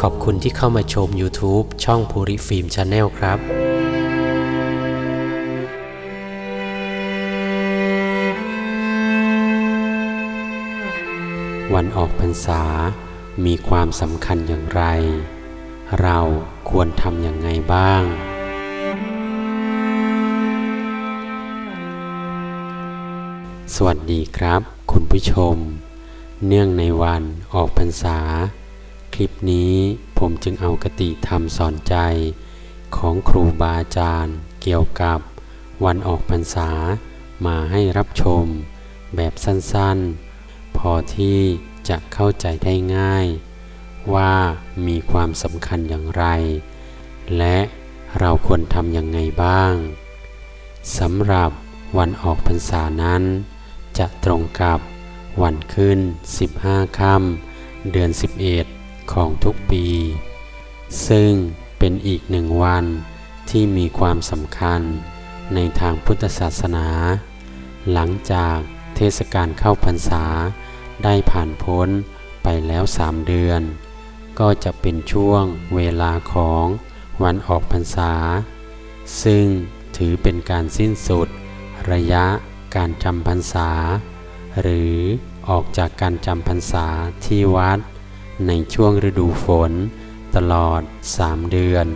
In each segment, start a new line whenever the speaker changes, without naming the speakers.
ขอบคุณที่เข้ามาชม YouTube ช่องภูริฟิล์มชาแนลครับวันออกพรรษา มีความสำคัญอย่างไร เราควรทำอย่างไงบ้าง สวัสดีครับ คุณผู้ชม เนื่องในวันออกพรรษา คลิปนี้ผมจึงเอากติธรรมสอนใจ ของครูบาอาจารย์ เกี่ยวกับวันออกพรรษามาให้รับชม แบบสั้นๆ พอที่จะเข้าใจได้ง่าย ว่ามีความสำคัญอย่างไร และเราควรทำอย่างไงบ้างสำหรับวันออกพรรษานั้น จะตรงกับ วันขึ้น 15ค่ำเดือน 11 ของทุกปี ซึ่งเป็นอีกหนึ่งวันที่มีความสำคัญในทางพุทธศาสนา หลังจากเทศกาลเข้าพรรษาได้ผ่านพ้นไปแล้วสามเดือน ก็จะเป็นช่วงเวลาของวันออกพรรษา ซึ่งถือเป็นการสิ้นสุด ระยะการจำพรรษา หรือออกจากการจำพรรษาที่วัด ในช่วงฤดูฝน ตลอดสามเดือน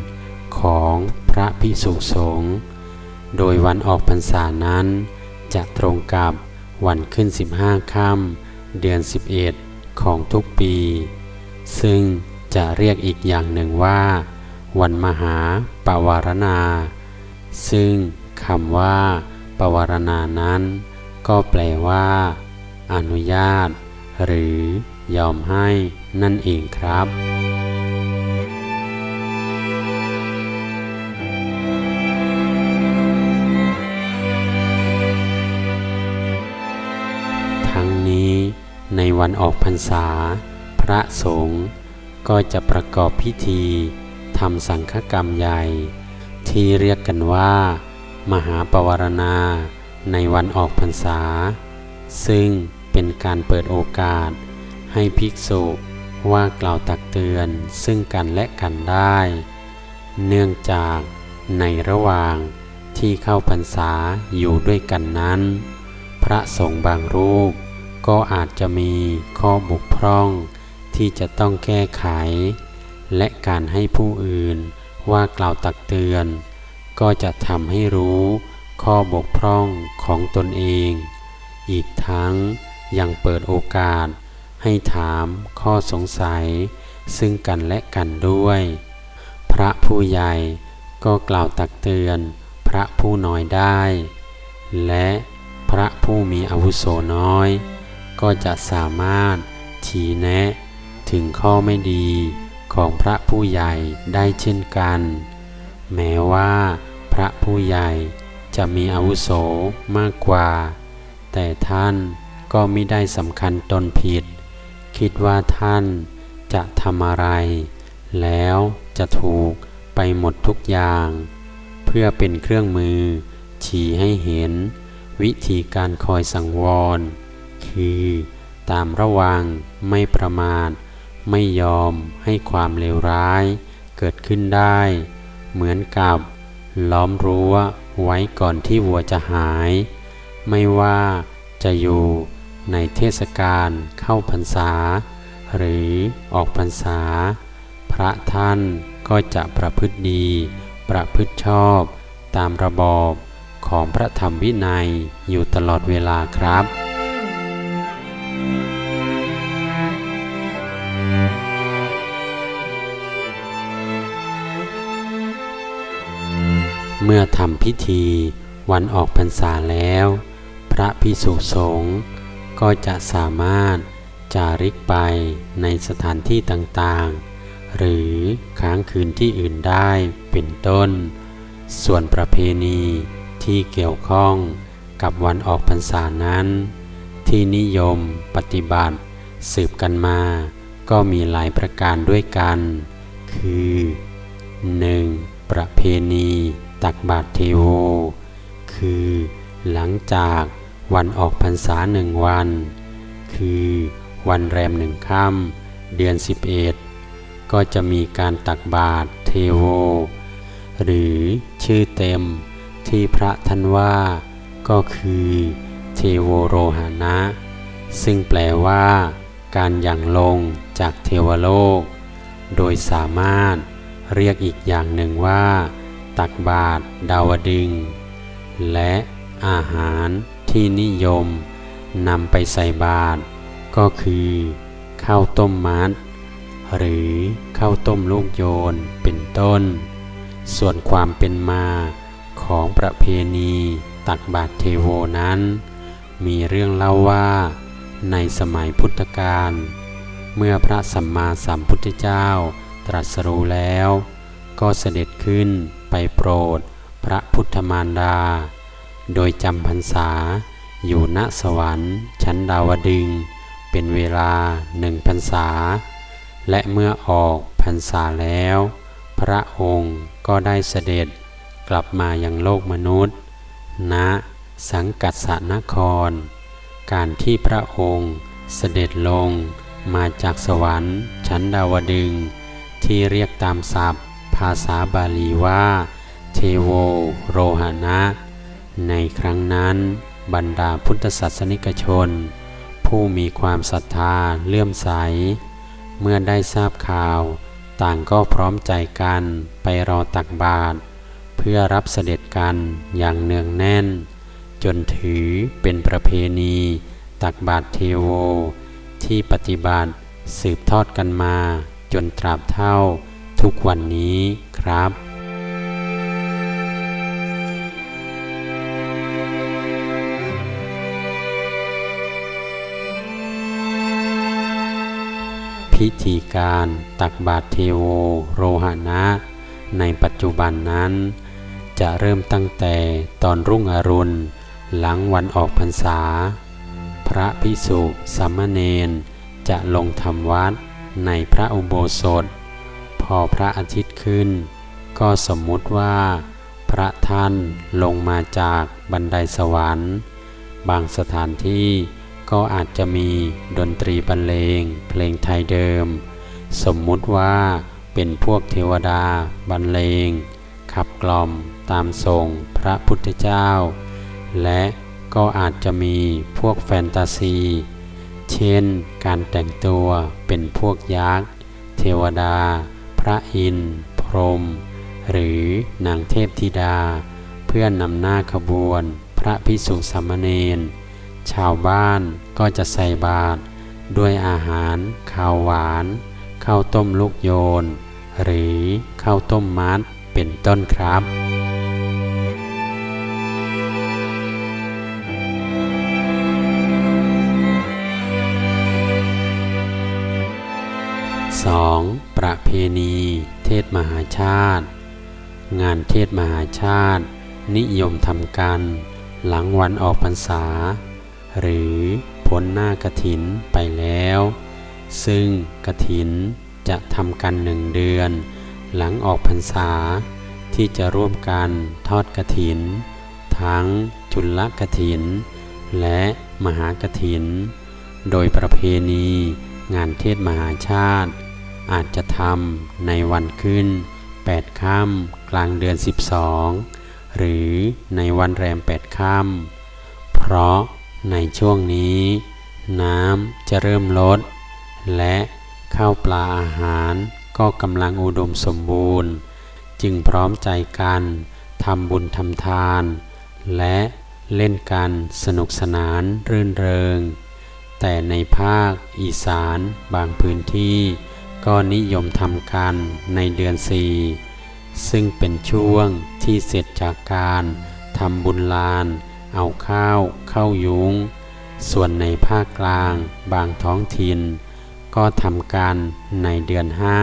ของพระพิสุสงฆ์โดยวันออกพรรษานั้น จะตรงกับวันขึ้น 15ค่ำเดือน 11 ของทุกปี ซึ่งจะเรียกอีกอย่างหนึ่งว่า วันมหาปวารณา ซึ่งคำว่า ปวารณานั้น ก็แปลว่า อนุญาต หรือยอมให้นั่นเองครับ ทั้งนี้ในวันออกพรรษา พระสงฆ์ก็จะประกอบพิธีทำสังฆกรรมใหญ่ ที่เรียกกันว่า มหาปวารณาในวันออกพรรษา ซึ่ง เป็นการเปิดโอกาส ให้ภิกษุว่ากล่าวตักเตือนซึ่งกันและกันได้ เนื่องจากในระหว่างที่เข้าพรรษาอยู่ด้วยกันนั้น พระสงฆ์บางรูปก็อาจจะมีข้อบกพร่อง ที่จะต้องแก้ไข และการให้ผู้อื่นว่ากล่าวตักเตือน ก็จะทำให้รู้ข้อบกพร่องของตนเอง อีกทั้ง ยังเปิดโอกาส ให้ถามข้อสงสัย ซึ่งกันและกันด้วย พระผู้ใหญ่ก็กล่าวตักเตือนพระผู้น้อยได้ และพระผู้มีอาวุโสน้อย ก็จะสามารถชี้แนะถึงข้อไม่ดีของพระผู้ใหญ่ได้เช่นกัน แม้ว่าพระผู้ใหญ่จะมีอาวุโสมากกว่า แต่ท่าน ก็ไม่ได้สำคัญตนผิด คิดว่าท่านจะทำอะไร แล้วจะถูกไปหมดทุกอย่าง เพื่อเป็นเครื่องมือ ชี้ให้เห็น วิธีการคอยสังวร คือ ตามระวังไม่ประมาทไม่ยอมให้ความเลวร้าย เกิดขึ้นได้ เหมือนกับ ล้อมรั้วไว้ก่อนที่วัวจะหาย ไม่ว่าจะอยู่ ในเทศกาลเข้าพรรษา หรือออกพรรษา พระท่านก็จะประพฤติดี ประพฤติชอบ ตามระบอบของพระธรรมวินัยอยู่ตลอดเวลาครับเมื่อทำพิธีวันออกพรรษาแล้ว พระพิสุสงฆ์ ก็จะสามารถจาริกไปในสถานที่ต่างๆ หรือค้างคืนที่อื่นได้เป็นต้น ส่วนประเพณีที่เกี่ยวข้องกับวันออกพรรษานั้น ที่นิยมปฏิบัติสืบกันมาก็มีหลายประการด้วยกัน คือ 1. ประเพณีตักบาตรเทโว คือหลังจาก วันออกพรรษาหนึ่งวัน คือวันแรมหนึ่งค่ำเดือน 11 ก็จะมีการตักบาตรเทโว หรือชื่อเต็มที่พระท่านว่าก็คือเทโวโรหานะ ซึ่งแปลว่าการหยั่งลงจากเทวโลก โดยสามารถเรียกอีกอย่างหนึ่งว่า ตักบาตรดาวดึง และอาหาร ที่นิยมนำไปใส่บาตรก็คือข้าวต้มมัด หรือข้าวต้มลูกโยนเป็นต้น ส่วนความเป็นมาของประเพณีตักบาตรเทโวนั้น มีเรื่องเล่าว่า ในสมัยพุทธกาลเมื่อพระสัมมาสัมพุทธเจ้าตรัสรู้แล้ว ก็เสด็จขึ้นไปโปรดพระพุทธมารดา โดยจำพรรษา อยู่ณสวรรค์ชั้นดาวดึง เป็นเวลาหนึ่งพรรษา และเมื่อออกพรรษาแล้ว พระองค์ก็ได้เสด็จกลับมายังโลกมนุษย์ณสังกัสสนคร การที่พระองค์เสด็จลงมาจากสวรรค์ชั้นดาวดึง ที่เรียกตามศัพท์ ภาษาบาลีว่า เทโวโรหณะ ในครั้งนั้น บรรดาพุทธศาสนิกชน ผู้มีความศรัทธาเลื่อมใส เมื่อได้ทราบข่าว ต่างก็พร้อมใจกันไปรอตักบาตรเพื่อรับเสด็จกันอย่างเนืองแน่น จนถือเป็นประเพณี ตักบาตรเทโว ที่ปฏิบัติสืบทอดกันมา จนตราบเท่าทุกวันนี้ครับ พิธีการตักบาตรเทโวโรหณนะ ในปัจจุบันนั้น จะเริ่มตั้งแต่ตอนรุ่งอรุณ หลังวันออกพรรษา พระพิสุสามเณรจะลงทำวัดในพระอุโบสถ พอพระอาทิตย์ขึ้น ก็สมมุติว่าพระท่านลงมาจากบันไดสวรรค์ บางสถานที่ ก็อาจจะมีดนตรีบรรเลง เพลงไทยเดิม สมมุติว่าเป็นพวกเทวดา บรรเลง ขับกล่อมตามทรงพระพุทธเจ้า และก็อาจจะมีพวกแฟนตาซี เช่นการแต่งตัวเป็นพวกยักษ์ เทวดา พระอินทร์พรหมหรือนางเทพธิดา เพื่อนนำหน้าขบวน พระพิสุสามเณร ชาวบ้านก็จะใส่บาตรด้วยอาหารข้าวหวานข้าวต้มลูกโยน หรือข้าวต้มมัดเป็นต้นครับ 2. ประเพณี เทศมหาชาติ งานเทศมหาชาติ นิยมทำกัน หลังวันออกพรรษา หรือพ้นหน้ากระถินไปแล้ว ซึ่งกระถินจะทำกันหนึ่งเดือน หลังออกพรรษา ที่จะร่วมกันทอดกระถิน ทั้งจุลกฐิน และมหากฐิน โดยประเพณีงานเทศมหาชาติ อาจจะทำในวันขึ้น 8 ค่ำกลางเดือน 12 หรือในวันแรม 8 ค่ำเพราะ ในช่วงนี้ น้ำจะเริ่มลด และข้าวปลาอาหารก็กำลังอุดมสมบูรณ์ จึงพร้อมใจกันทำบุญทำทาน และเล่นกันสนุกสนานรื่นเริง แต่ในภาคอีสานบางพื้นที่ ก็นิยมทำกันในเดือนสี่ซึ่งเป็นช่วงที่เสร็จจากการทำบุญลาน เอาข้าวเข้ายุง้ง ส่วนในภาคกลางบางท้องถิ่น ก็ทำกันในเดือนห้า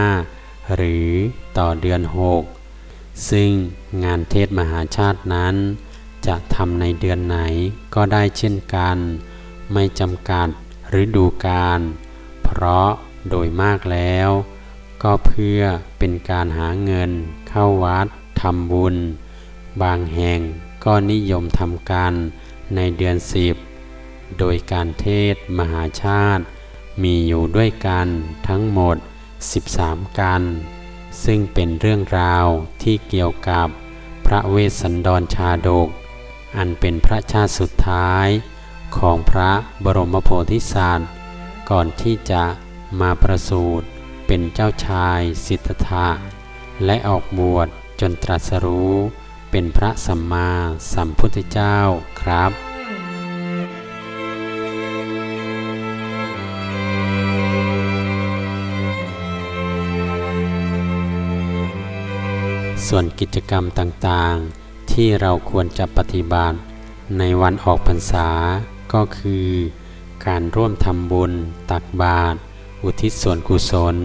หรือต่อเดือนหกซึ่งงานเทศมหาชาตินั้น จะทำในเดือนไหนก็ได้เช่นกัน ไม่จำกัดฤดูกาลเพราะโดยมากแล้ว ก็เพื่อเป็นการหาเงินเข้าวัดทำบุญ บางแห่ง ก็นิยมทำกันในเดือนสิบโดยการเทศมหาชาติ มีอยู่ด้วยกันทั้งหมด 13 กัน ซึ่งเป็นเรื่องราวที่เกี่ยวกับพระเวสสันดรชาดก อันเป็นพระชาติสุดท้ายของพระบรมโพธิสัตว์ก่อนที่จะมาประสูติเป็นเจ้าชายสิทธัตถะและออกบวชจนตรัสรู้ เป็นพระสัมมาสัมพุทธเจ้าครับส่วนกิจกรรมต่างๆ ที่เราควรจะปฏิบัติ ในวันออกพรรษาก็คือ การร่วมทำบุญ ตักบาตรอุทิศส่วนกุศล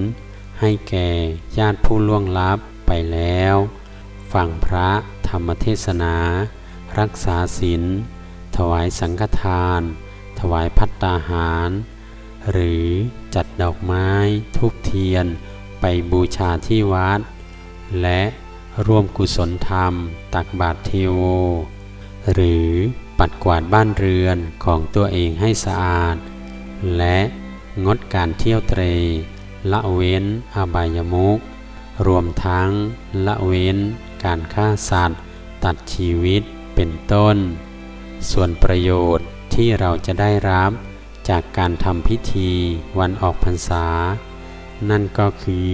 ให้แก่ญาติผู้ล่วงลับไปแล้ว ฟังพระธรรมเทศนา รักษาศีล ถวายสังฆทาน ถวายพัตตาหาร หรือจัดดอกไม้ทูบเทียน ไปบูชาที่วัด และร่วมกุศลธรรม ตักบาตรเทโว หรือปัดกวาดบ้านเรือนของตัวเองให้สะอาด และงดการเที่ยวเตร ละเว้นอบายมุกรวมทั้งละเว้น การฆ่าสัตว์ ตัดชีวิตเป็นต้น ส่วนประโยชน์ที่เราจะได้รับจากการทำพิธีวันออกพรรษา นั่นก็คือ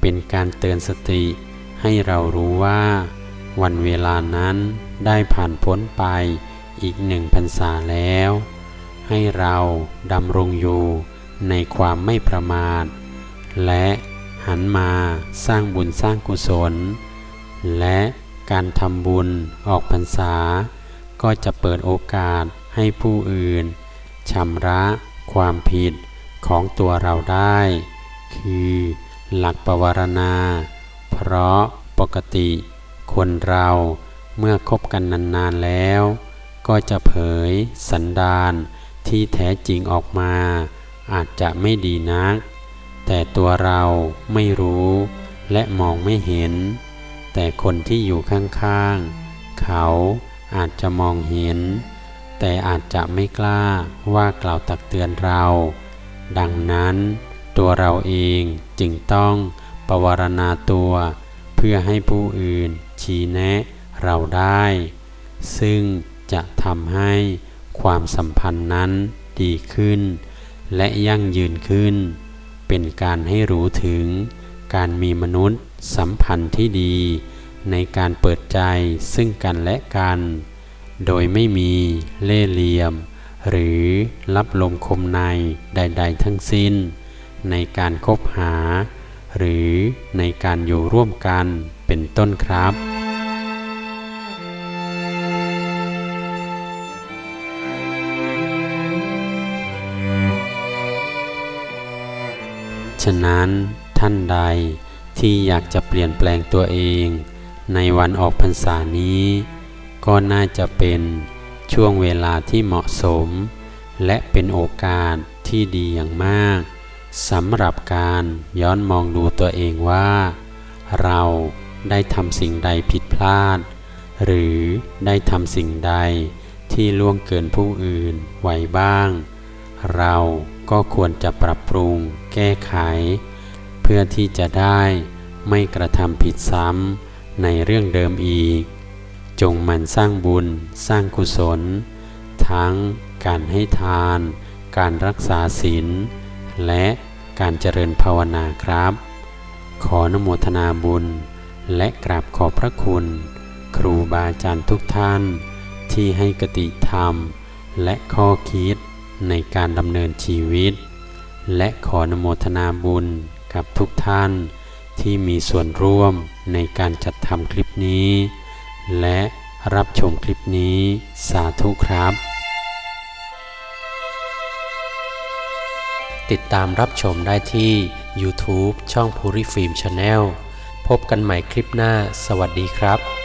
เป็นการเตือนสติให้เรารู้ว่า วันเวลานั้นได้ผ่านพ้นไปอีกหนึ่งพรรษาแล้ว ให้เราดำรงอยู่ในความไม่ประมาท และหันมาสร้างบุญสร้างกุศล และการทำบุญออกพรรษา ก็จะเปิดโอกาสให้ผู้อื่นชำระความผิดของตัวเราได้ คือหลักปวารณา เพราะปกติคนเราเมื่อคบกันนานๆแล้ว ก็จะเผยสันดานที่แท้จริงออกมา อาจจะไม่ดีนัก แต่ตัวเราไม่รู้และมองไม่เห็น แต่คนที่อยู่ข้างๆ เขาอาจจะมองเห็น แต่อาจจะไม่กล้าว่ากล่าวตักเตือนเรา ดังนั้นตัวเราเองจึงต้องปวารณาตัว เพื่อให้ผู้อื่นชี้แนะเราได้ ซึ่งจะทำให้ความสัมพันธ์นั้นดีขึ้น และยั่งยืนขึ้น เป็นการให้รู้ถึง การมีมนุษย์สัมพันธ์ที่ดี ในการเปิดใจซึ่งกันและกัน โดยไม่มีเล่ห์เหลี่ยม หรือรับลมคมในใด ๆ ทั้งสิ้น ในการคบหา หรือในการอยู่ร่วมกันเป็นต้นครับฉะนั้น ท่านใดที่อยากจะเปลี่ยนแปลงตัวเอง ในวันออกพรรษานี้ ก็น่าจะเป็นช่วงเวลาที่เหมาะสม และเป็นโอกาสที่ดีอย่างมากสำหรับการย้อนมองดูตัวเองว่า เราได้ทำสิ่งใดผิดพลาด หรือได้ทำสิ่งใดที่ล่วงเกินผู้อื่นไว้บ้าง เราก็ควรจะปรับปรุงแก้ไข พื่อที่จะได้ไม่กระทำผิดซ้ำในเรื่องเดิมอีก จงมันสร้างบุญสร้างกุศล ทั้งการให้ทาน การรักษาศีล และการเจริญภาวนาครับ ขอนโมทนาบุญ และกราบขอบพระคุณ ครูบาอาจารย์ทุกท่าน ที่ให้กติธรรม และข้อคิดในการดำเนินชีวิต และขอนโมทนาบุญ กับทุกท่านที่มีส่วนร่วมในการจัดทำคลิปนี้ และรับชมคลิปนี้สาธุครับ ติดตามรับชมได้ที่ YouTube ช่องภูริฟิล์มชาแนลพบกันใหม่คลิปหน้า สวัสดีครับ